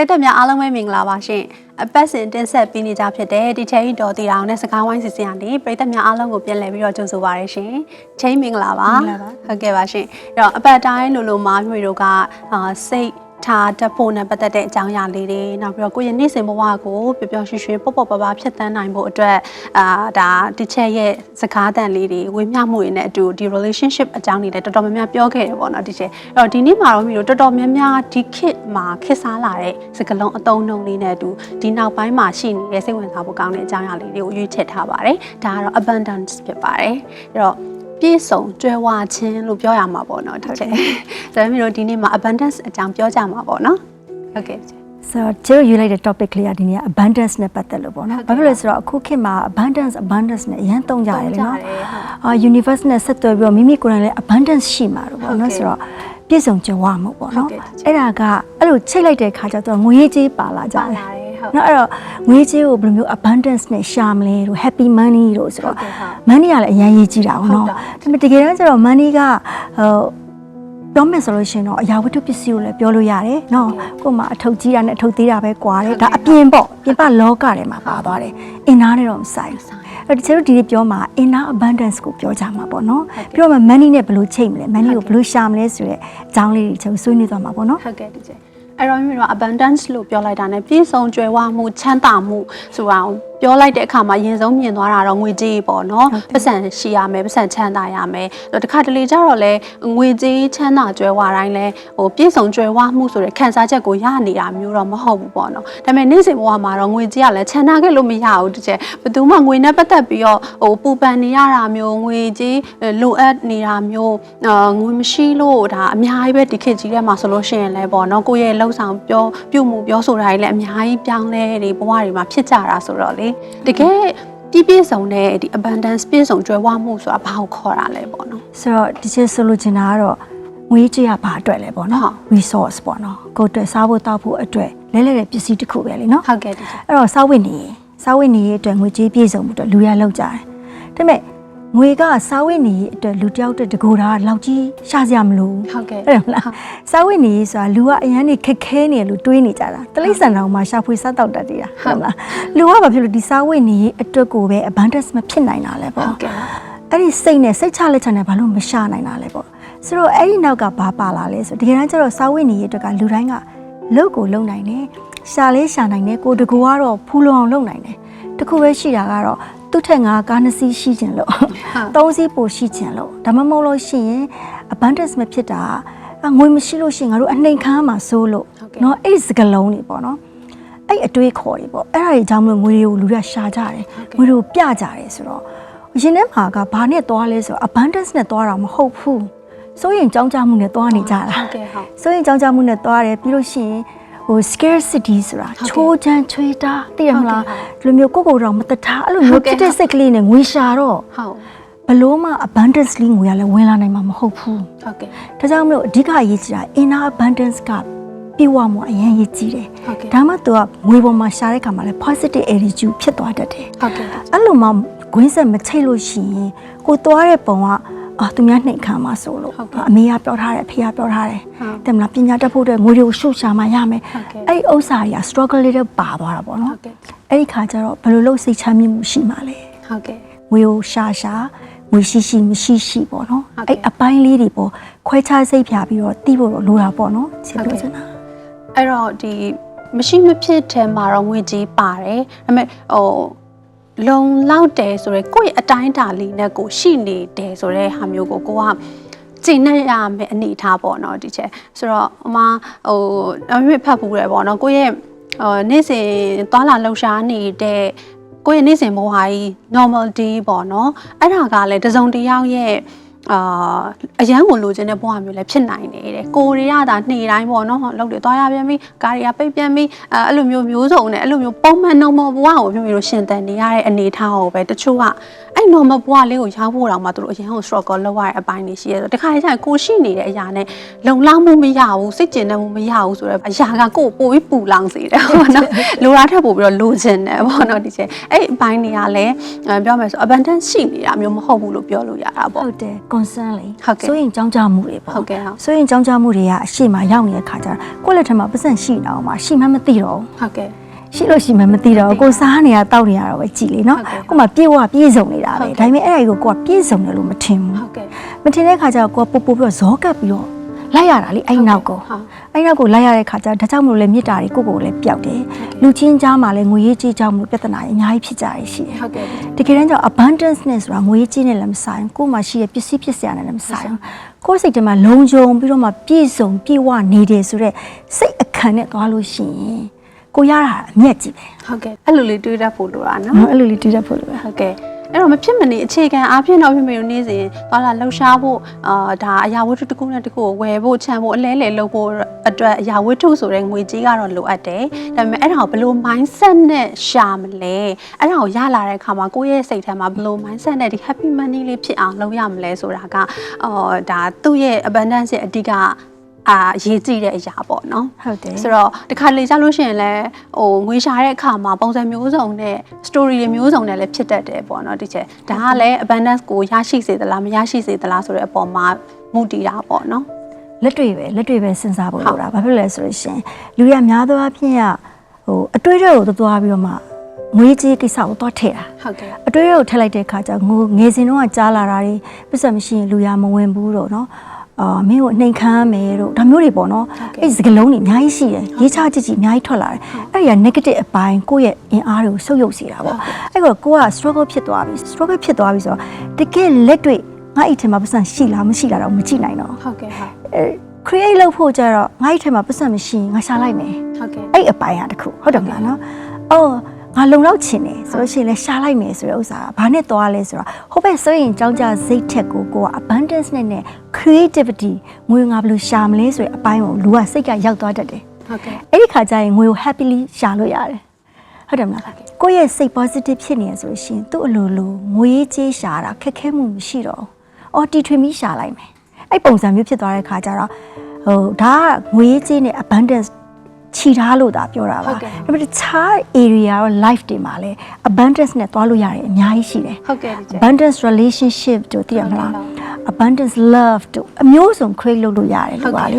ရိသတ်များအားလုံးပဲမင်္ဂလာပါရှင်အပတ်စဉ်တင်ဆက်ပေးနေကြဖြစ်တဲ့ဒီချိန်တော်တီတောင်နဲ့စကားဝိုင်းစီစဉ်ကနေပရိသတ်များအားလုံးကိုပြန်လည်ပြီးတော့ကြိုဆိုပါရရှင်ချိန်မင်္ဂလာပါမင်္ဂလာပါဟုတ်ကဲ့ပါရှင်အဲ့တော့အပတ်တိုင်းလိုလိုမားမျိုးတို့ကအာစိတ် ထားတတ်ဖို့နဲ့ပတ်သက်တဲ့အကြောင်းအရာလေးတွေနောက်ပြီးတော့ကိုယ့်ရဲ့နေ့စဉ်ဘဝကိုပျော်ပျော်ရွှင်ရွှင်ပေါ့ပေါ့ပါပါဖြတ်သန်းနိုင်ဖို့အတွက်အာဒါတစ်ချက်ရဲ့စကားတန်လေးတွေဝေမျှမှုတွေနဲ့အတူဒီ relationship အကြောင်းတွေလည်းတော်တော်များများပြောခဲ့တယ်ပေါ့နော်ဒီချက်အဲ့တော့ဒီနေ့မှာတော့မျိုးတော်တော်များများဒီခေတ်မှာခေတ်စားလာတဲ့စကားလုံးအသုံးအနှုန်းလေးနဲ့အတူဒီနောက်ပိုင်းမှာရှိနေတဲ့စိတ်ဝင်စားဖို့ကောင်းတဲ့အကြောင်းအရာလေးတွေကိုရွေးချယ်ထားပါတယ်ဒါကတော့ abundance ဖြစ်ပါတယ်အဲ့တော့ ပြည့်စုံကြွယ်ဝခြင်းလို့ပြောရမှာပေါ့နော်ဒီချက်။ဒါပေမဲ့လို့ဒီနေ့မှာ abundance အကြောင်းပြောကြမှာပေါ့နော်။ဟုတ်ကဲ့။ဆိုတော့ကျိုးယူလိုက်တဲ့ topic လေးကဒီနေ့က abundance နဲ့ပတ်သက်လို့ပေါ့နော်ဟုတ်ဘာကဲ့ဖြစ်လဲဆိုတော့အခုခေတ်မှာ abundance abundance နဲ့အရင်သုံးကြရတယ်လေနော်သုံးကြတယ်ဟုတ်အာ universe နဲ့ဆက်သွယ်ပြီးတော့မိမိကိုယ်တိုင်လည်း abundance ရှိမှာတော့ပေါ့ဟုတ်နော်ကဲ့ဆိုတော့ပြည့်စုံကြွယ်ဝမှုပေါ့နော်ဟုတ်ကဲ့အဲ့ဒါကအဲ့လိုချိတ်လိုက်တဲ့ခါကျတော့ငွေကြေးပါလာကြပါတယ် လာတယ်ဟုတ်နော်အဲ့တော့ငွေကြေးကိုဘယ်လိုမျိုး abundance နဲ့ရှာမလဲတို့ happy money တို့ဆိုတော့ဟုတ်ကဲ့ဟုတ် money ကလည်းအရင်ရေးကြည့်တာပေါ့နော်ဟုတ်ဒါပေမဲ့တကယ်တမ်းကျတော့ money ကဟိုပြောမယ်ဆိုလို့ရှိရင်တော့အရာဝတ္ထုပစ္စည်းကိုလည်းပြောလို့ရတယ်နော်ကို့မှာအထုပ်ကြီးတာနဲ့အထုပ်သေးတာပဲကွာတယ်ဒါအပြင်ပေါ့ပြင်ပလောကထဲမှာပါသွားတယ်အင်နာနဲ့တော့မဆိုင်ဘူးအဲ့တော့တချို့တို့ဒီနေ့ပြောမှာ inner abundance ကိုပြောကြမှာပေါ့နော်ပြောမှာ money နဲ့ဘယ်လိုချိန်မလဲ money ကိုဘယ်လိုရှာမလဲဆိုတဲ့အကြောင်းလေးတွေကျွန်တော်ဆွေးနွေးသွားမှာပေါ့နော်ဟုတ်ကဲ့ဒီချက်။ အဲ့တော့မျိုးတော့ abundance လို့ပြောလိုက်တာ ਨੇ ပြည့်စုံကြွယ်ဝမှုချမ်းသာမှုဆိုတာကို ပြောလိုက်တဲ့အခါမှာရင်ဆုံးမြင်သွားတာတော့ငွေကြေးပေါ့နော်။ပတ်စံရှိရမယ်ပတ်စံချမ်းသာရမယ်။အဲ့တော့တစ်ခါတလေကျတော့လေငွေကြေးချမ်းသာကြွယ်ဝတိုင်းလဲဟိုပြည့်စုံကြွယ်ဝမှုဆိုတဲ့ခံစားချက်ကိုရနေတာမျိုးတော့မဟုတ်ဘူးပေါ့နော်။ဒါပေမဲ့နေ့စဉ်ဘဝမှာတော့ငွေကြေးကလည်းချမ်းသာခဲ့လို့မရဘူးတစ်ချက်။ဘယ်သူမှငွေနဲ့ပတ်သက်ပြီးတော့ဟိုပူပန်နေရတာမျိုးငွေကြေးလိုအပ်နေတာမျိုးအာငွေမရှိလို့ဒါအများကြီးပဲဒီခေတ်ကြီးထဲမှာဆိုလို့ရှိရင်လည်းပေါ့နော်ကိုယ့်ရဲ့လှုပ်ဆောင်ပြောပြုမှုပြောဆိုတာတွေလည်းအများကြီးပြောင်းလဲတွေဘဝတွေမှာဖြစ်ကြတာဆိုတော့လေတကယ်ပြည့်ပြည့်စုံတဲ့ဒီ abundance ပြည့်စုံကြွယ်ဝမှုဆိုတာဘာကိုခေါ်တာလဲပေါ့နော်ဆိုတော့ဒီချက်ဆိုလို့ချင်တာကတော့ငွေကြေးကဘာအတွက်လဲပေါ့နော်ဟုတ် resource ပေါ့နော်ကိုယ့်အတွက်စားဖို့တောက်ဖို့အတွက်လဲလဲတဲ့ပစ္စည်းတစ်ခုပဲလေနော်ဟုတ်ကဲ့ဒီချက်အဲ့တော့စားဝတ်နေရေးစားဝတ်နေရေးအတွက်ငွေကြေးပြည့်စုံမှုအတွက်လူရလောက်ကြတယ်ဒါပေမဲ့ ငွေကစားဝတ်နေရေးအတွက်လူတစ်ယောက်အတွက်တကူတာကလောက်ကြီးရှာစရာမလိုဘူးဟုတ်ကဲ့အဲ့ဒါမလားစားဝတ်နေရေးဆိုတာလူကအရန်နေခက်ခဲနေလို့တွေးနေကြတာတလိษံတော်မှာရှာဖွေစားတော့တတ်တယ်ဟုတ်လားလူကဘာဖြစ်လို့ဒီစားဝတ်နေရေးအတွက်ကိုပဲ abundance မဖြစ်နိုင်တာလဲပေါ့ဟုတ်ကဲ့အဲ့ဒီစိတ်နဲ့စိတ်ချလက်ချနဲ့ဘာလို့မရှာနိုင်တာလဲပေါ့ဆိုတော့အဲ့ဒီနောက်ကဘာပါလာလဲဆိုတကယ်တမ်းကျတော့စာဝတ်နေရေးအတွက်ကလူတိုင်းကလုတ်ကိုလုံနိုင်တယ်ရှာလေးရှာနိုင်တယ်ကိုတကူကတော့ဖူးလုံအောင်လုံနိုင်တယ်တခုပဲရှိတာကတော့ သူ့ထက်ငါကားနှစ်စီးရှိခြင်းလို့သုံးစီးပိုရှိခြင်းလို့ဒါမှမဟုတ်လို့ရှိရင် abundance မဖြစ်တာအငွေမရှိလို့ရှိရင်ငါတို့အနှိမ်ခမ်းမှာစိုးလို့ ဟုတ်ကဲ့ เนาะအဲ့ဒီစကလုံးတွေပေါ့နော်အဲ့အတွေးခေါ်တွေပေါ့အဲ့ဒါတွေကြောင့်မလို့ငွေတွေကိုလူတွေကရှာကြတယ်ငွေတွေကိုပြကြတယ်ဆိုတော့ရင်ထဲမှာကဘာနဲ့သွားလဲဆိုတော့ abundance နဲ့သွားတာမဟုတ်ဘူးစိုးရင်ကြောင်းကြမှုနဲ့သွားနေကြတာ ဟုတ်ကဲ့ဟုတ် စိုးရင်ကြောင်းကြမှုနဲ့သွားတယ်ပြီးလို့ရှိရင် ဟို scarcity ဆိုတာဟုတ်ကဲ့ချိုးချမ်းချွေးတာသိရမလားဟုတ်ကဲ့ဒီလိုမျိုးကိုယ့်ကိုယ်တော်မတထားအဲ့လိုဟုတ်မျိုးကဲ့ဖြစ်တဲ့စိတ်ကလေးနဲ့ငွေရှာတော့ဟုတ်ဘလို့မှ abundance လေးငွေရလဲဝင်လာနိုင်မှာမဟုတ်ဘူးဟုတ်ကဲ့ဒါကြောင့်မလို့အဓိကအရေးကြီးတာ inner abundance ကပြေဝမှုအရင်ရေးကြီးတယ်ဟုတ်ကဲ့ဒါမှသူကငွေပေါ်မှာရှာတဲ့ခါမှာလဲ positive attitude ဖြစ်သွားတတ်တယ်ဟုတ်ကဲ့အဲ့လိုမှဂွင်းဆက်မချိတ်လို့ရှိရင်ကိုသွားတဲ့ပုံက အာသူများနှိမ်ခံမှာဆိုလို့ဟုတ်ကဲ့အမေကပြောထားတယ်အဖေကပြောထားတယ်ဟုတ်တယ်မလားပညာတတ်ဖို့အတွက်ငွေတွေကိုရှုပ်ရှာမှရမယ်ဟုတ်ကဲ့အဲ့ဒီဥစ္စာတွေက struggle လေးတော့ပါသွားတာပေါ့ဟုနော်တ်ကဲ့အဲ့ဒီခါကျတော့ဘယ်လိုလုပ်စိတ်ချမ်းမြေ့မှုရှိမှာလဲဟုတ်ကဲ့ငွေကိုရှာရှာငွေရှိရှိမရှိရှိပေါ့နော်ဟုတ်ကဲ့အဲ့အပိုင်းလေးတွေပေါ့ခွဲခြားစိတ်ဖြာပြီးတော့တီးဖို့တော့လိုတာပေါ့နော်ချစ်ဟုတ်လို့ကဲ့ချင်တာအဲ့တော့ဒီမရှိမဖြစ်ထဲမှာတော့ငွေကြေးပါတယ်ဒါပေမဲ့ဟို လုံလောက်တယ်ဆိုရဲကိုယ့်ရဲ့အတိုင်းအတာလေးနဲ့ကိုရှိနေတယ်ဆိုတဲ့ဟာမျိုးကိုကိုကကျင့်နေရမယ်အနေထားပေါ့နော်ဒီချက်ဆိုတော့အမဟိုအမေဖတ်ဘူးတယ်ပေါ့နော်ကိုယ့်ရဲ့ဟိုနေ့စဉ်သွားလာလှုပ်ရှားနေတဲ့ကိုယ့်ရဲ့နေ့စဉ်ဘဝကြီး normal day ပေါ့နော်အဲ့ဒါကလည်းတစ်စုံတစ်ယောက်ရဲ့ အာအရန်ကိုလိုချင်တဲ့ဘဝမျိုးလည်းဖြစ်နိုင်တယ်တဲ့ကိုရီးယားဒါနှေတိုင်းပေါ့နော်လောက်တွေသွားရပြန်ပြီကာရီယာပိတ်ပြန်ပြီအဲအဲ့လိုမျိုးမျိုးစုံနဲ့အဲ့လိုမျိုးပုံမှန် normal ဘဝကိုမျိုးမျိုးရှင်တန်နေရတဲ့အနေအထားကိုပဲတချို့ကအဲ့ normal ဘဝလေးကိုရောက်ဖို့တောင်မှသူတို့အရန်ကို struggle လုပ်ရတဲ့အပိုင်းတွေရှိရဲဆိုတခါကျရင်ကိုရှိနေတဲ့အရာနဲ့လုံလောက်မှုမရဘူးစိတ်ကျဉ်တဲ့မှုမရဘူးဆိုတော့အရာကကိုယ်ပို့ပြီးပူလောင်စေတယ်ပေါ့နော်လိုတာထက်ပို့ပြီးတော့လိုချင်တယ်ပေါ့နော်ဒီချက်အဲ့အပိုင်းတွေကလည်းအဲပြောမယ်ဆို abundance ရှိနေတာမျိုးမဟုတ်ဘူးလို့ပြောလို့ရတာပေါ့ဟုတ်တယ် concern လေဟုတ်ကဲ့ဆိုရင်ကြောင်းကြမှုတွေပေါ့ဟုတ်ကဲ့ဟုတ်ဆိုရင်ကြောင်းကြမှုတွေကအရှိမရောက်နေတဲ့ခါကျတော့ကိုယ့်လက်ထက်မှာပတ်စံရှိနေအောင်မှာရှိမှမသိတော့ဘူးဟုတ်ကဲ့ရှိလို့ရှိမှမသိတော့ဘူးကိုစားနေရတောက်နေရတော့ပဲကြည်လေနော်ဟုတ်ကဲ့ကို့မှာပြေဝပြေဆုံးနေတာဟုပဲတ်ကဲ့ဒါပေမဲ့အဲ့ဒါကြီးကိုကိုကပြေဆုံးတယ်လို့မထင်ဘူးဟုတ်ကဲ့မထင်တဲ့ခါကျတော့ကိုကပို့ပို့ပြီးတော့ဇောကပ်ပြီးတော့ လိုက်ရတာလေအဲ့နောက်ကိုဟုတ်အဲ့နောက်ကိုလိုက်ရတဲ့ခါကျတော့ဒါကြောင့်မလို့လေမြေတာတွေကိုကိုကိုလည်းပျောက်တယ်လူချင်းကြားမှာလည်းငွေရေးကြေးကြောင့်မလို့ပြဿနာတွေအများကြီးဖြစ်ကြရရှိတယ်ဟုတ်ကဲ့တကယ်တမ်းကျတော့ abundance နဲ့ဆိုတာငွေကြေးနဲ့လည်းမဆိုင်ဘူးကိုယ်မှာရှိတဲ့ပစ္စည်းပစ္စယနဲ့လည်းမဆိုင်ဘူးကိုယ်စိတ်ထဲမှာလုံခြုံပြီးတော့မှပြည့်စုံပြည့်ဝနေတယ်ဆိုတော့စိတ်အခမ်းနဲ့သွားလို့ရှိရင်ကိုရတာအမျက်ကြီးပဲဟုတ်ကဲ့အဲ့လိုလေးတွေးတတ်ဖို့လိုတာနော်နော်အဲ့လိုလေးတည်တတ်ဖို့လိုပဲဟုတ်ကဲ့ အဲ့တော့မဖြစ်မနေအခြေခံအားဖြင့်တော့ဖြစ်မေတို့နေ့စဉ်သွားလာလှူရှားဖို့အာဒါအရာဝတ္ထုတစ်ခုနဲ့တစ်ခုကိုဝယ်ဖို့ခြံဖို့အလဲလဲလုပ်ဖို့အတွက်အရာဝတ္ထုဆိုတဲ့ငွေကြေးကတော့လိုအပ်တယ်ဒါပေမဲ့အဲ့ဒါကိုဘယ်လို mindset နဲ့ရှာမလဲအဲ့ဒါကိုရလာတဲ့အခါမှာကိုယ့်ရဲ့စိတ်ထဲမှာဘယ်လို mindset နဲ့ဒီ happy money လေးဖြစ်အောင်လုပ်ရမလဲဆိုတာကအော်ဒါသူ့ရဲ့ abundance ရဲ့အဓိက အာရေးကြည့်တဲ့အရာပေါ့နော်ဟုတ်တယ်ဆိုတော့တခါလေကြလို့ရှိရင်လည်းဟိုငွေရှာတဲ့အခါမှာပုံစံမျိုးစုံနဲ့ story တွေမျိုးစုံနဲ့လည်းဖြစ်တတ်တယ်ပေါ့နော်ဒီချက်ဒါကလည်း abundance ကိုရရှိစေသလားမရရှိစေသလားဆိုတဲ့အပေါ်မှာမူတည်တာပေါ့နော်လက်တွေ့ပဲလက်တွေ့ပဲစဉ်းစားဖို့လိုတာဘာဖြစ်လဲဆိုလို့ရှိရင်လူတွေကများသောအားဖြင့်ကဟိုအတွေ့အကြုံကိုသွားပြီးတော့မှငွေကြေးကိစ္စကိုသွားထည့်တာဟုတ်ကဲ့အတွေ့အကြုံထည့်လိုက်တဲ့အခါကျငိုငယ်စဉ်တုန်းကကြားလာတာတွေပတ်စံမရှိရင်လူရမဝင်ဘူးတော့နော် အာမင်းကိုနှိမ်ခမ်းမယ်တို့ဒါမျိုးတွေပေါ့နော်အဲ့ဒီစကလုံးတွေအများကြီးရှိတယ်ရေးချကြည့်ကြည့်အများကြီးထွက်လာတယ်အဲ့ဒီက negative အပိုင်းကိုယ့်ရဲ့အင်အားတွေကိုဆုပ်ယုပ်စေတာပေါ့အဲ့တော့ကိုက struggle ဖြစ်သွားပြီ struggle ဖြစ်သွားပြီဆိုတော့တကယ်လက်တွေ့ငါ့အိတ်ထဲမှာပတ်စံရှိလားမရှိလားတော့မကြည့်နိုင်တော့ဟုတ်ကဲ့ဟုတ်အဲ create လုပ်ဖို့ကြတော့ငါ့အိတ်ထဲမှာပတ်စံမရှိရင်ငါရှာလိုက်မယ်ဟုတ်ကဲ့အဲ့အပိုင်းဟာတခုဟုတ်တယ်မလားနော်အော် ငါလုံလောက်ချင်တယ်ဆိုလို့ရှိရင်လည်းရှာလိုက်မယ်ဆိုတဲ့ဥစ္စာကဘာနဲ့သွားလဲဆိုတော့ဟိုဘက်ဆိုရင်ကြောင်းကြစိတ်ထက်ကိုကိုက abundance နဲ့နဲ့ creativity ငွေငါဘယ်လိုရှာမလဲဆိုတဲ့အပိုင်းကိုလူကစိတ်ကရောက်သွားတတ်တယ်ဟုတ်ကဲ့အဲ့ဒီခါကျရင်ငွေကို happily ရှာလို့ရတယ်ဟုတ်တယ်မလားကိုယ့်ရဲ့စိတ် positive ဖြစ်နေရဆိုလို့ရှိရင်သူ့အလိုလိုငွေကြေးရှာတာခက်ခဲမှုမရှိတော့ဘူးအော်တီထွင်ပြီးရှာလိုက်မယ်အဲ့ပုံစံမျိုးဖြစ်သွားတဲ့ခါကျတော့ဟိုဒါကငွေကြေးနဲ့ abundance ခြိထားလို့ဒါပြောတာဟုပါတ်ကဲ့ဒါပေမဲ့တခြား area ရော life တွေမှာလည်း abundance နဲ့တွားလို့ရတယ်အများကြီးရှိတယ်ဟုတ်ကဲ့ဒီချက် abundance relationship တို့သိရမလားဟုတ်ကဲ့ abundance love တို့အမျိုးစုံ create လုပ်လို့ရတယ်လို့ပါလေ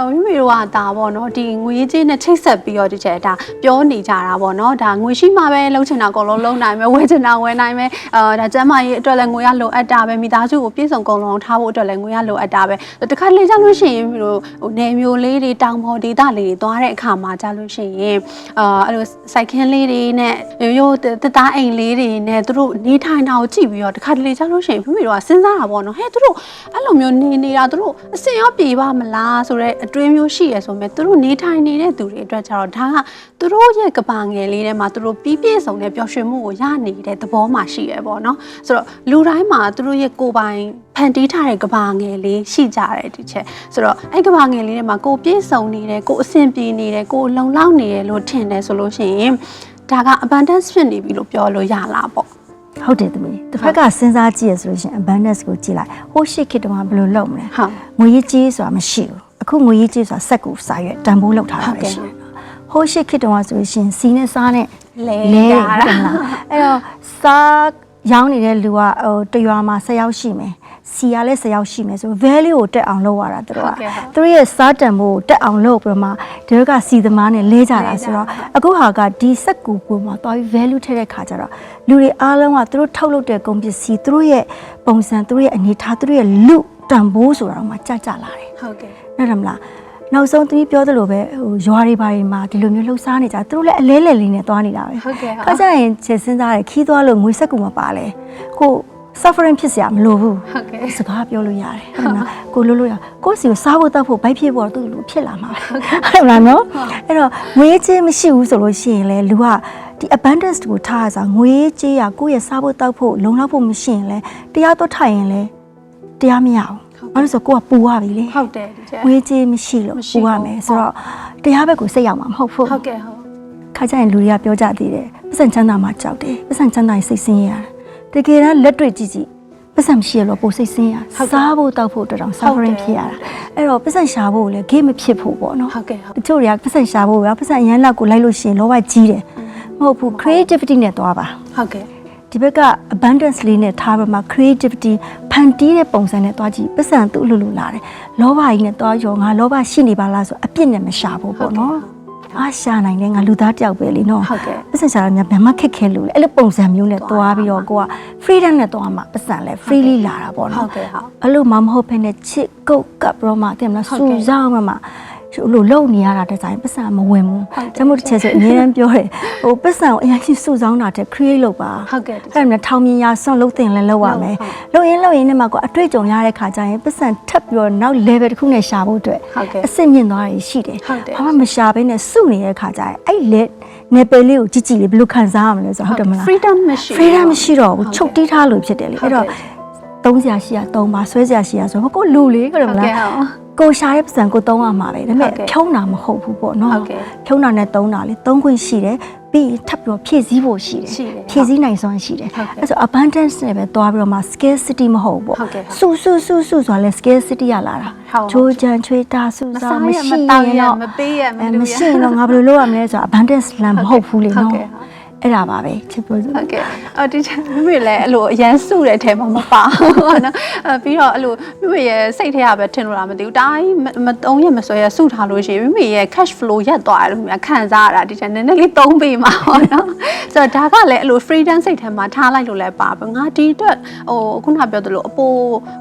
အော်မိမိတို့ကဒါပေါ့နော်ဒီငွေကြေးနဲ့ချိတ်ဆက်ပြီးတော့ဒီချက်ဒါပြောနေကြတာပေါ့နော်ဒါငွေရှိမှပဲလုံးချင်တာအကုန်လုံးလုံးနိုင်မယ်ဝယ်ချင်တာဝယ်နိုင်မယ်အာဒါကျန်းမာရေးအတွက်လည်းငွေရလိုအပ်တာပဲမိသားစုကိုပြည့်စုံကုန်လုံးထားဖို့အတွက်လည်းငွေရလိုအပ်တာပဲတခါလေကြလို့ရှိရင်မိတို့ဟိုနေမျိုးလေးတွေတောင်ပေါ်ဒေသလေးတွေသွားတဲ့အခါမှာကြလို့ရှိရင်အာအဲ့လိုစိုက်ခင်းလေးတွေနဲ့ရိုးရိုးတသားအိမ်လေးတွေနဲ့သူတို့နေထိုင်တာကိုကြည့်ပြီးတော့တခါလေကြလို့ရှိရင်မိမိတို့ကစဉ်းစားတာပေါ့နော်ဟဲ့သူတို့အဲ့လိုမျိုးနေနေတာသူတို့အစင်ရောပြေပါမလားဆိုတော့အတွင်းမျိုးရှိရဆိုမဲ့သူတို့နေထိုင်နေတဲ့သူတွေအတွက်ကျတော့ဒါကသူတို့ရဲ့ကဘာငယ်လေးထဲမှာသူတို့ပြီးပြည့်စုံတဲ့ပျော်ရွှင်မှုကိုရနေတဲ့သဘောမှရှိရပေါ့နော်ဆိုတော့လူတိုင်းမှာသူတို့ရဲ့ကိုယ်ပိုင်ဖန်တီးထားတဲ့ကဘာငယ်လေးရှိကြတယ်ဒီချက်ဆိုတော့အဲ့ကဘာငယ်လေးထဲမှာကိုယ်ပြည့်စုံနေတယ်ကိုယ်အဆင်ပြေနေတယ်ကိုယ်လုံလောက်နေတယ်လို့ထင်တယ်ဆိုလို့ရှိရင်ဒါက abundance ဖြစ်နေပြီလို့ပြောလို့ရလားပေါ့ဟုတ်တယ်သမီးတစ်ဖက်ကစဉ်းစားကြည့်ရဆိုလို့ရှိရင် abundance ကိုကြည့်လိုက်ဟိုးရှိခေတ်တုန်းကဘယ်လိုလုပ်မလဲဟုတ်ငွေရေးကြေးဆိုတာမရှိဘူး အခုငွေရေးကြေးဆိုတာစက်ကူစာရွက်တန်ဖိုးလောက်ထားတာဟုတ်ကဲ့ပဲရှိတယ်ဟိုးရှိခေတ်တုန်းကဆိုလို့ရှိရင်စီနဲ့စားနဲ့လဲလဲရတယ်တာဟုတ်တယ်မလားအဲ့တော့စားရောင်းနေတဲ့လူကဟိုတရွာမှာ10ယောက်ရှိမယ်စီကလည်း10ယောက်ရှိမယ်ဆို value ကိုတက်အောင်လုပ်ရတာသူတို့ဟုကတ်ကဲ့ဟုတ်သူတို့ရဲ့စားတန်ဖို့ကိုတက်အောင်လုပ်ပြီးတော့မှဒီတို့ကစီသမားနဲ့လဲကြတာဆိုတော့အခုဟာကဒီစက်ကူပေါ်မှာတွားပြီး value ထည့်တဲ့ခါကျတော့လူတွေအားလုံးကသူတို့ထုတ်လုပ်တဲ့ကုန်ပစ္စည်းသူတို့ရဲ့ပုံစံသူတို့ရဲ့အနေထားသူတို့ရဲ့လူတန်ဖိုးဆိုတာတော့မှကြကြလာတယ်ဟုတ်ကဲ့ နားတယ်မလားနောက်ဆုံးသမီးပြောသလိုပဲဟိုရွာတွေဘာတွေမှာဒီလိုမျိုးလှုပ်ရှားနေကြသူတို့လည်းအလဲလဲလေးနဲ့သွားနေတာပဲဟုတ်ကဲ့ခါကြရင်ချစ်စဉ်းစားတယ်ခီးသွားလို့ငွေဆက်ကူမပါလဲကို suffering ဖြစ်စရာမလိုဘူးဟုတ်ကဲ့စကားပြောလို့ရတယ်ဟုတ်လားကိုလို့လို့ရကိုစီကိုစားဖို့တောက်ဖို့ဘိုက်ဖြစ်ဖို့သူ့လူဖြစ်လာမှာဟုတ်လားနော်အဲ့တော့ငွေချင်းမရှိဘူးဆိုလို့ရှိရင်လေလူကဒီ abundance ကိုထားရစားငွေကြေးရကိုယ့်ရဲ့စားဖို့တောက်ဖို့လုံလောက်ဖို့မရှိရင်လေတရားတော့ထိုင်ရင်လေတရားမရဘူး ဘာလို့လဲဆိုကိုကပူရပြီလေဟုတ်တယ်ဒီချက်ငွေကြေးမရှိလို့မရှိပူဘူးရမယ်ဆိုတော့တရားဘက်ကိုစိတ်ရောက်မှာမဟုတ်ဘူးဟုတ်ကဲ့ဟုတ်ခါကျရင်လူတွေကပြောကြသေးတယ်ပတ်စံချမ်းသာမှကြောက်တယ်ပတ်စံချမ်းသာရင်စိတ်ဆင်းရဲရတယ်တကယ်တမ်းလက်တွေ့ကြည့်ကြည့်ပတ်စံမရှိရလို့ပိုစိတ်ဆင်းရစားဖို့တောက်ဖို့အတွက်တောင် suffering ဖြစ်ရတာအဲ့တော့ပတ်စံရှာဖို့ကိုလည်း game မဖြစ်ဖို့ပေါ့နော်ဟုတ်ကဲ့ဟုတ်တချို့တွေကပတ်စံရှာဖို့ကပတ်စံအရန်လောက်ကိုလိုက်လို့ရှိရင်လောဘကြီးတယ်မဟုတ်ဘူး creativity နဲ့သွားပါဟုတ်ကဲ့ဒီဘက်က abundance လေးနဲ့ထားပါမှာ creativity ဖ န်တီးတဲ့ပုံစံနဲ့တွားကြည့်ပတ်စံသူ့လူလူလာတယ်လောဘကြီးနဲ့တွားရောငါလောဘရှိနေပါလားဆိုအပြစ်နဲ့မရှာဘူးပေါ့နော်အားရှာနိုင်တယ်ငါလူသားတယောက်ပဲလေနော်ဟုတ်ကဲ့ပတ်စံရှာတော့များဘယ်မှခက်ခဲလို့လဲအဲ့လိုပုံစံမျိုးနဲ့တွားပြီးတော့ကိုက freedom နဲ့တွားမှာပတ်စံလဲ freely လာတာပေါ့ဟုနော်တ်ကဲ့ဟုတ်အဲ့လိုမှမဟုတ်ဖ ೇನೆ ချစ်ကုတ်ကပ်ပြီးတော့မှတင်မလားဟုတ်စူကဲ့ဆောင်းမှမှ ဟိုလိုလုံနေရတာတဲ့ဆိုင်ပတ်စံမဝင်ဘူးဟုတ်တယ်ကျွန်တော်တစ်ချက်ဆိုအများရန်ပြောတယ်ဟိုပတ်စံကိုအရင်ရှိစူဆောင်းတာတဲ့ create လုပ်ပါဟုတ်ကဲ့အဲ့ဒါနဲ့ထောင်မြင်ရဆွန့်လုပ်တင်လဲလုပ်ရမယ်ဟုတ်လုပ်ရင်လုပ်ရင်နဲ့မှကိုအတွေ့အကြုံရတဲ့ခါကျရင်ပတ်စံထပ်ပြီးတော့နောက် level တစ်ခုနဲ့ရှာဖို့အတွက်ဟုတ်ကဲ့အစစ်မြင့်သွားရရှိတယ်ဟုတ်တယ်ဘာမှမရှာဘဲနဲ့စုနေတဲ့ခါကျရင်အဲ့လေနယ်ပယ်လေးကိုကြည့်ကြည့်လေးဘယ်လိုခံစားရမလဲဆိုတော့ဟုတ်တယ်မလား freedom မရှိ freedom မရှိတော့ဘူးဟုတ်ကဲ့ချုပ်တီးထားလို့ဖြစ်တယ်လေဟုတ်အဲ့ကဲ့တော့ သုံးစရာရှိရသုံးပါဆွဲစရာရှိရဆိုတော့ကိုလူလေးကြတယ်မဟုတ်လားကဲ့ဟုတ်ကိုရှာတဲ့ပစံကိုသုံးရမှာပဲဒါပေမဲ့ဟုတ်ကဲ့ဖြုံးတာမဟုတ်ဘူးပေါ့နော်ဟုတ်ကဲ့ဖြုံးတာနဲ့သုံးတာလေသုံးခွင့်ရှိတယ်ပြီးရင်ထပ်ပြီးတော့ဖြည့်ဆည်းဖို့ရှိတယ်ရှိတယ်ဖြည့်ဆည်းနိုင်စွမ်းရှိတယ်ဟုတ်ကဲ့အဲ့ဆို abundance နဲ့ပဲသွားပြီးတော့မှ scarcity မဟုတ်ဘူးဟုတ်ကဲ့ပေါ့စုစုစုစုဆိုတာလဲ scarcity ရလာတာဟုတ်ချိုးချမ်းချွေးတာစုမစားစားမရမရှိတောက်ရင်ရတော့မပေးရမအဲလုပ်မရရှိရင်တော့ငါဘယ်လိုလုပ်ရမလဲဆိုတာ abundance လမ်းမဟုတ်ဘူးလေဟုတ်နော်ကဲ့ အဲ့ဒါပါပဲချစ်ဖို့ဆိုဟုတ်ကဲ့အော်ဒီချက်မိမိလည်းအဲ့လိုအရန်စုတဲ့အထဲမှာမပါဘူးပေါ့နော်အဲပြီးတော့အဲ့လိုမိမိရဲ့စိတ်ထဲကပဲထင်လို့လားမသိဘူးတိုင်းမသုံးရမဆွဲရစုထားလို့ရှိရင်မိမိရဲ့ cash flow ရက်သွားတယ်လို့များခံစားရတာဒီချက်နည်းနည်းလေးသုံးပေးမှာပေါ့နော်ဆိုတော့ဒါကလည်းအဲ့လို freedom စိတ်ထဲမှာထားလိုက်လို့လည်းပါပဲငါဒီအတွက်ဟိုခုနပြောသလိုအပိုး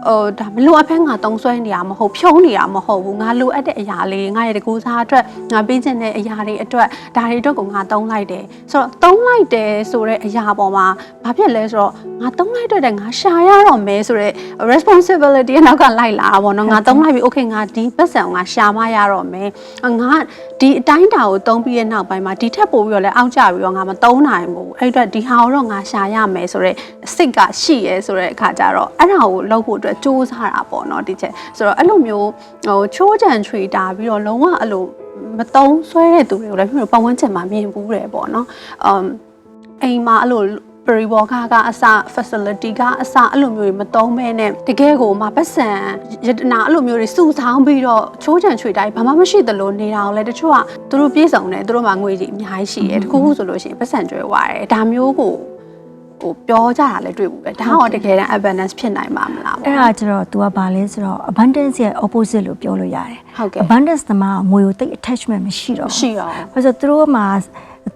ဟိုဒါမလိုအပ်ဖဲငါသုံးဆွဲနေရမဟုတ်ဖြုံးနေတာမဟုတ်ဘူးငါလိုအပ်တဲ့အရာလေးငါရဲ့တကူစားအတွက်ငါပေးခြင်းတဲ့အရာတွေအတွက်ဒါတွေအတွက်ကိုငါသုံးလိုက်တယ်ဆိုတော့သုံးလိုက်တယ်ဆိုတဲ့အရာပေါ်မှာဘာဖြစ်လဲဆိုတော့ငါသုံးလိုက်တဲ့ငါရှာရတော့မယ်ဆိုတော့ responsibility နောက်ကလိုက်လာတာပေါ့နော်ငါသုံးလိုက်ပြီ okay ငါဒီပတ်စံကိုငါရှာမရတော့မယ်ငါဒီအတိုင်းတာကိုသုံးပြီးတဲ့နောက်ပိုင်းမှာဒီထက်ပိုပြီးတော့လည်းအောက်ကျပြီးတော့ငါမသုံးနိုင်ဘူးအဲ့အတွက်ဒီဟာကိုတော့ငါရှာရမယ်ဆိုတော့စိတ်ကရှိရဲဆိုတဲ့အခါကျတော့အဲ့ဒါကိုလုပ်ဖို့အတွက်စူးစမ်းတာပေါ့နော်ဒီချက်ဆိုတော့အဲ့လိုမျိုးဟိုချိုးချံချွေတာပြီးတော့လုံးဝအဲ့လို မတုံးဆွဲတဲ့သူတွေကိုလည်းပြီးတော့ပတ်ဝန်းကျင်မှာမြင်ဘူးတယ်ပေါ့နော်အမ်အိမ်မှာအဲ့လိုပရိဘောဂကအစ facility ကအစအဲ့လိုမျိုးတွေမတုံးမဲနဲ့တကယ်ကိုမှပတ်စံယတနာအဲ့လိုမျိုးတွေစုဆောင်းပြီးတော့ချိုးချံချွေတိုင်းဘာမှမရှိသလိုနေတာကိုလည်းတချို့ကသူတို့ပြေဆောင်တယ်သူတို့မှငွေကြီးအများကြီးရှိတယ်တခုခုဆိုလို့ရှိရင်ပတ်စံကျွဲသွားတယ်ဒါမျိုးကို ဟိုပြောကြတာလည်းတွေ့ဘူးပဲဒါကတကယ်တမ်း abundance ဖြစ်နိုင်မှာမလားပေါ့အဲ့ဒါကျတော့ तू ကဘာလဲဆိုတော့ abundance ရဲ့ opposite လို့ပြောလို့ရတယ်ဟုတ်ကဲ့ abundance သမားကငွေကိုတိတ် attachment မရှိတော့ဘူးရှိရောဘာလို့လဲဆိုတော့သူတို့မှာ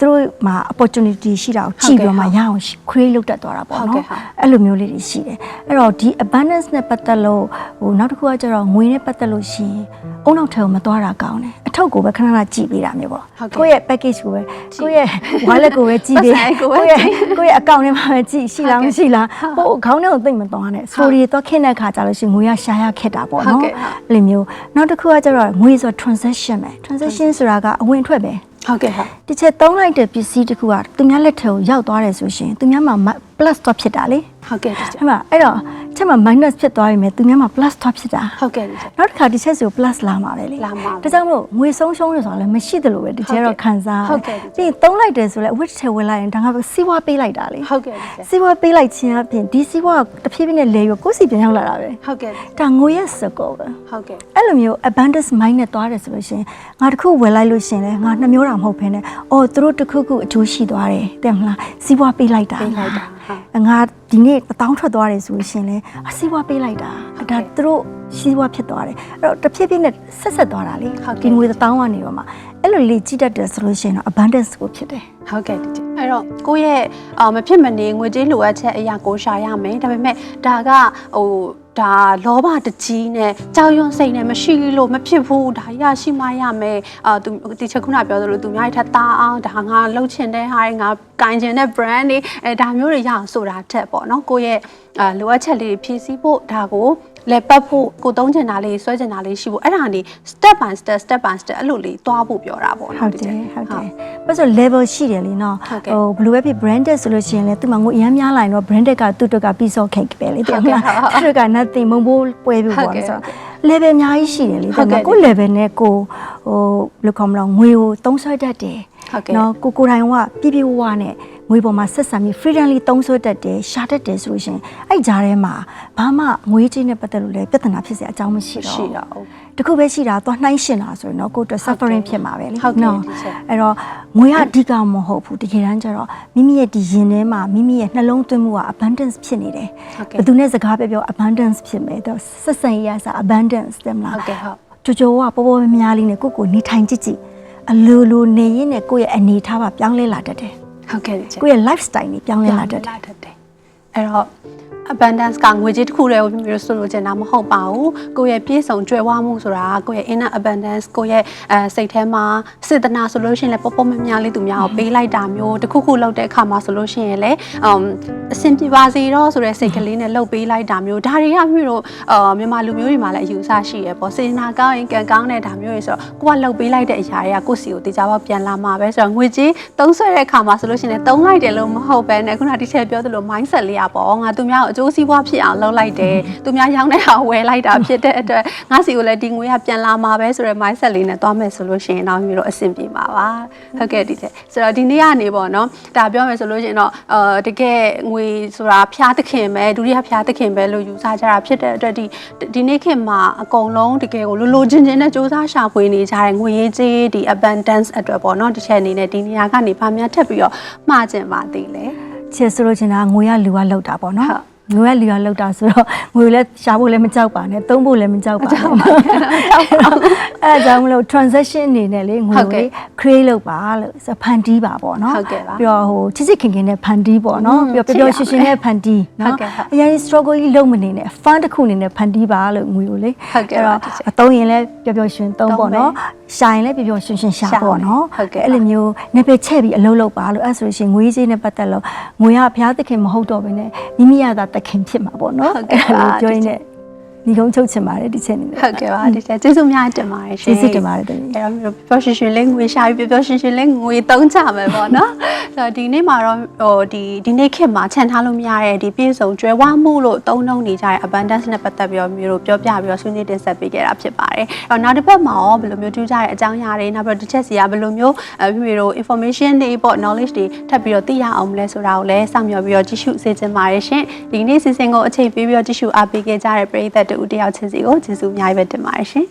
သူတို့မှာ opportunity ရှိတာကိုကြည့်ပြီးတော့မှရအောင် create လုပ်တတ်သွားတာပေါ့ဟုတ်နော်ကဲ့ဟုတ်အဲ့လိုမျိုးလေးတွေရှိတယ်အဲ့တော့ဒီ abundance နဲ့ပတ်သက်လို့ဟိုနောက်တစ်ခုကကျတော့ငွေနဲ့ပတ်သက်လို့ရှိရင်အုံနောက်ထဲကိုမသွားတာကောင်းတယ်အထုပ်ကိုပဲခဏခဏကြည့်ပေးတာမျိုးပေါ့ဟုတ်ကဲ့ကိုယ့်ရဲ့ package ကိုပဲကိုယ့်ရဲ့ wallet ကိုပဲကြည့်ပေးပတ်စံကိုပဲကိုယ့်ရဲ့ကြည့်ကိုယ့်ရဲ့ account ထဲမှာပဲကြည့်ရှိလားဟုတ်မကဲ့ရှိလားဟိုခေါင်းထဲကိုသိမ့်မသွားနဲ့ story တွေသွားခင်းတဲ့ခါကျလို့ရှိရင်ငွေရရှာရခက်တာပေါ့ဟုတ်နော်ကဲ့ဟုတ်အဲ့လိုမျိုးနောက်တစ်ခုကကျတော့ငွေဆို transaction ပဲ transaction ဆိုတာကအဝင်အထွက်ပဲ ဟုတ်ကဲ့ဟုတ်တစ်ချက်သုံးလိုက်တဲ့ပစ္စည်းတစ်ခုကသူများလက်ထဲကိုရောက်သွားတယ်ဆိုရှင်သူများမှာ plus တော့ဖြစ်တာလေဟုတ်ကဲ့ဒီချက်အဲ့မှာအဲ့တော့ ချက်မှာ minus ဖြစ်သွားပြီမဲ့သူများမှာ plus တော့ဖြစ်တာဟုတ်ကဲ့ဒီချက်နောက်တစ်ခါဒီချက်စီကို plus လာမှာပဲလေလာမှာပဲ ဒါကြောင့်မလို့ငွေဆုံးရှုံးရဆိုတာလည်းမရှိသလိုပဲဒီချက်တော့ခံစားဟုတ်ကဲ့ပြီးရင်သုံးလိုက်တယ်ဆိုလည်းအဝတ်တစ်ထည်ဝယ်လိုက်ရင်ဒါကစီးပွားပေးလိုက်တာလေဟုတ်ကဲ့ဒီချက်စီးပွားပေးလိုက်ခြင်းအပြင်ဒီစီးပွားကတဖြည်းဖြည်းနဲ့လဲရောကိုယ်စီပြန်ရောက်လာတာပဲဟုတ်ကဲ့ဒါငွေရဲ့ circle ပဲ ဟုတ်ကဲ့ အဲ့လိုမျိုး abundance mind နဲ့သွားတယ်ဆိုလို့ရှရင်ငါတစ်ခုဝယ်လိုက်လို့ရှရင်လေငါနှစ်မျိုးတောင်မဟုတ်ဘဲနဲ့အော်သူတို့တစ်ခုခုအကျိုးရှိသွားတယ်တဲ့မလားစီးပွားပေးလိုက်တာပေးလိုက်တာဟုတ် ငါဒီနေ့တစ်တောင်းထွက်သွားတယ်ဆိုလို့ရှရင်လေအစီးပွားပေးလိုက်တာဟုတ်ဒါကဲ့သူတို့စီးပွားဖြစ်သွားတယ်အဲ့တော့တစ်ဖြည်းဖြည်းနဲ့ဆက်ဆက်သွားတာလေဟုတ်ကဲ့ဒီငွေတစ်တောင်းကနေတော့မှအဲ့လိုလေကြည့်တတ်တယ်ဆိုလို့ရှရင်တော့ abundance ကိုဖြစ်တယ်ဟုတ်ကဲ့ဒီချက်အဲ့တော့ကိုယ့်ရဲ့အာမဖြစ်မနေငွေကြေးလိုအပ်ချက်အရာကိုရှာရမယ်ဒါပေမဲ့ဒါကဟို ဒါလောဘတကြီးနဲ့ကြောက်ရွံ့စိတ်နဲ့မရှိလို့မဖြစ်ဘူးဒါရရှိမှရမယ်အာသူဒီချက်ခုနပြောသလိုသူများထက်သားအောင်ဒါငါလှုပ်ချင်တဲ့ဟာတွေငါကင်ချင်တဲ့ brand တွေအဲဒါမျိုးတွေရအောင်ဆိုတာထက်ပေါ့နော်ကိုယ့်ရဲ့အာလိုအပ်ချက်လေးတွေဖြည့်ဆည်းဖို့ဒါကိုလဲပတ်ဖို့ကိုသုံးချင်တာလေးဆွဲချင်တာလေးရှိဖို့အဲ့ဒါနေ step by step step by step အဲ့လိုလေးသွားဖို့ပြောတာပေါ့ဟုနော်တ်တယ်ဒီဟုတ်ချက်တယ်။ဘာလို့ level ရှိတယ်လीနော်ဟုတ်ကဲ့ဟိုဘယ်လိုပဲဖြစ် branded ဆိုလို့ရှိရင်လည်းသူ့မှာငွေအများများလာရင်တော့ branded ကသူ့အတွက်က piece of cake ပဲလေဟုတ်တဲ့ကဲ့မလားသူ့က nothing မုံဘိုးပွဲပြီးဟုတ်ပေါ့ကဲ့ဆိုတော့ level အများကြီးရှိတယ်လေဟုတ်ကဲ့တဲ့ကို level နဲ့ကိုဟိုဘယ်လိုခေါ်မလဲငွေကိုသုံးဆွဲတတ်တယ်ဟုတ်ကဲ့နော်ကိုကိုယ်တိုင်ကပြည့်ပြည့်ဝဝနဲ့ ငွေပေါ်မှာဆက်ဆံပြီး freely သုံးဆွဲတတ်တယ်ရှာတတ်တယ်ဆိုလို့ရှိရင်အဲ့ကြားထဲမှာဘာမှငွေကြေးနဲ့ပတ်သက်လို့လည်းပြဿနာဖြစ်စရာအကြောင်းမရှိတော့ရှိဘူးတော့ဟုတ်တတစ်ခုပဲရှိတာသွားနှိုင်းရှင်တာဆိုရင်တော့ကိုယ့်အတွက် suffering ဖြစ်မှာပဲလေဟုတ်ကဲ့နော်ဒီချက်အဲ့တော့ငွေကအဓိကမဟုတ်ဘူးတကယ်တမ်းကျတော့မိမိရဲ့ဒီရင်ထဲမှာမိမိရဲ့နှလုံးသွင်းမှုက abundance ဖြစ်နေတယ်ဟုတ်ကဲ့ဘယ်သူနဲ့စကားပြောပြော abundance ဖြစ်မယ်တော့ဆက်ဆံရေးရစား abundance တယ်မလားဟုတ်ကဲ့ဟုတ်ကြိုကြိုကပေါ်ပေါ်များများလေးနဲ့ကိုယ့်ကိုယ်နေထိုင်ကြည့်ကြည့်အလိုလိုနေရင်းနဲ့ကိုယ့်ရဲ့အနေအထားပါပြောင်းလဲလာတတ်တယ် ဟုတ်ကဲ့ဒီချက်ကိုယ့်ရဲ့ lifestyle นี่ပြောင်းလဲလာတတ်တယ်တတ်တယ်အဲ့တော့ abundance ကငွေကြေးတစ်ခုတည်းကိုမျိုးဆိုလိုချင်တာမဟုတ်ပါဘူးကိုယ့်ရဲ့ပြည့်စုံကြွယ်ဝမှုဆိုတာကကိုယ့်ရဲ့ inner abundance ကိုယ့်ရဲ့အဲစိတ်ထဲမှာစေတနာဆိုလို့ရှိရင်လည်းပေါ့ပေါ့မများလေးသူများကိုပေးလိုက်တာမျိုးတစ်ခုခုလုပ်တဲ့အခါမှာဆိုလို့ရှိရင်လည်းအမ်အဆင်ပြေပါစေတော့ဆိုတဲ့စိတ်ကလေးနဲ့လုပ်ပေးလိုက်တာမျိုးဒါတွေကမျိုးတို့အာမြန်မာလူမျိုးတွေမှာလည်းအယူအဆရှိရပေါ့စေတနာကောင်းရင်ကံကောင်းတဲ့ဒါမျိုးတွေဆိုတော့ကိုကလုပ်ပေးလိုက်တဲ့အရာတွေကကိုယ့်စီကိုတေချာပေါက်ပြန်လာမှာပဲဆိုတော့ငွေကြေးသုံးဆွဲတဲ့အခါမှာဆိုလို့ရှိရင်လည်းသုံးလိုက်တယ်လို့မဟုတ်ပဲနဲ့ခုနတိချက်ပြောသလို mindset လေးอ่ะပေါ့ငါသူများကိုအကျိုးစီးပွားဖြစ်အောင်လုပ်လိုက်တယ်သူများရောင်းတဲ့ဟာဝယ်လိုက်တာဖြစ်တဲ့အတွက်ငါစီကိုလည်းဒီငွေကပြန်လာမှာပဲဆိုတဲ့ mindset လေးနဲ့သွားမယ်ဆိုလို့ရှိရင်တော့မျိုးတို့အဆင်ပြေမှာပါဟုတ်ကဲ့ဒီချက်ဆိုတော့ဒီနေ့ကနေပေါ့နော်ဒါပြောမယ်ဆိုလို့ရှိရင်တော့အာတကယ်ငွေဆိုတာဖျားသခင်ပဲဒုတိယဖျားသခင်ပဲလို့ယူဆကြတာဖြစ်တဲ့အတွက်ဒီဒီနေ့ခေတ်မှာအကုန်လုံးတကယ်ကိုလိုလိုချင်းချင်းနဲ့စူးစမ်းရှာဖွေနေကြတဲ့ငွေရေးကြေးဒီ abundance အတွက်ပေါ့နော်တစ်ချက်အနေနဲ့ဒီနေရာကနေဗာများထပ်ပြီးတော့မှားကျင်ပါသေးလေချစ်ဆိုလို့ချင်တာငွေကလူကလောက်တာပေါ့နော်ဟုတ် ငွေကလူကလောက်တာဆိုတော့ငွေလည်းရှာဖို့လည်းမကြောက်ပါနဲ့သုံးဖို့လည်းမကြောက်ပါနဲ့အဲဒါကြောင့်မလို့ transaction အနေနဲ့လေငွေဟုတ်ကဲ့ကို create လုပ်ပါလို့ဆိုဖန်တီးပါပေါ့နော်ဟုတ်ကဲ့ပါပြီးတော့ဟိုချစ်ချစ်ခင်ခင်နဲ့ဖန်တီးပေါ့နော်อืมပြီးတော့ပျော်ပျော်ရွှင်ရွှင်နဲ့ဖန်တီးဟုတ်နော်ကဲ့ဟုတ်အရင် struggle ကြီးလုံးမနေနဲ့ fun တစ်ခုအနေနဲ့ဖန်တီးပါလို့ငွေကိုလေဟုတ်ကဲ့ပါအဲ့တော့အသုံးရင်လည်းပျော်ပျော်ရွှင်သုံးပေါ့နော် ရှာရင်လည်းပျော်ပျော်ရွှင်ရွှင်ရှာရှာပေါ့နော်ဟုတ်ကဲ့ပါအဲ့လိုမျိုးနေပဲချက်ပြီးအလုပ်လုပ်ပါလို့အဲ့ဆိုလို့ရှိရင်ငွေကြေးနဲ့ပတ်သက်လို့ငွေကဘုရားသခင်မဟုတ်တော့ဘဲနဲ့မိမိရတာသခင်ဖြစ်မှာပေါ့နော်ဟုတ်ကဲ့ပါအဲ့လိုပြောရင်းနဲ့ ဒီကုန်းချုပ်ချင်ပါတယ်ဒီချက်နေနဲ့ဟုတ်ကဲ့ပါဒီချက်ကျေးဇူးများတင်ပါတယ်ရှင်ကျေးဇူးတင်ပါတယ်တမီးအဲ့တော့ပျော်ရွှင်ရွှင်လေးငွေရှာပြီးပျော်ရွှင်ရွှင်လေးငွေသုံးကြမယ်ပေါ့နော်ဆိုတော့ဒီနေ့မှာတော့ဟိုဒီဒီနေ့ခေတ်မှာခြံထားလို့မရတဲ့ဒီပြည့်စုံကျွဲဝမှုလို့သုံးနှုန်းနေကြတဲ့ abundance နဲ့ပတ်သက်ပြီးတော့မျိုးတို့ပြောပြပြီးတော့ဆွေးနွေးတင်ဆက်ပေးခဲ့တာဖြစ်ပါတယ်အဲ့တော့နောက်တစ်ပတ်မှာရောဘယ်လိုမျိုးထူးခြားတဲ့အကြောင်းအရာတွေနောက်ပြီးတော့တစ်ချက်စီကဘယ်လိုမျိုးအဲမျိုးတို့ information တွေပေါ့ knowledge တွေထပ်ပြီးတော့သိရအောင်မလဲဆိုတာကိုလည်းစောင့်မျှော်ပြီးတော့ကြည့်ရှုစေချင်ပါတယ်ရှင်ဒီနေ့စီစဉ်ကိုအချိန်ပေးပြီးတော့ကြည့်ရှုအားပေးခဲ့ကြတဲ့ပရိသတ်တို့တယောက်ချင်းစီကိုကျေးဇူးအများကြီးပဲတင်ပါတယ်ရှင်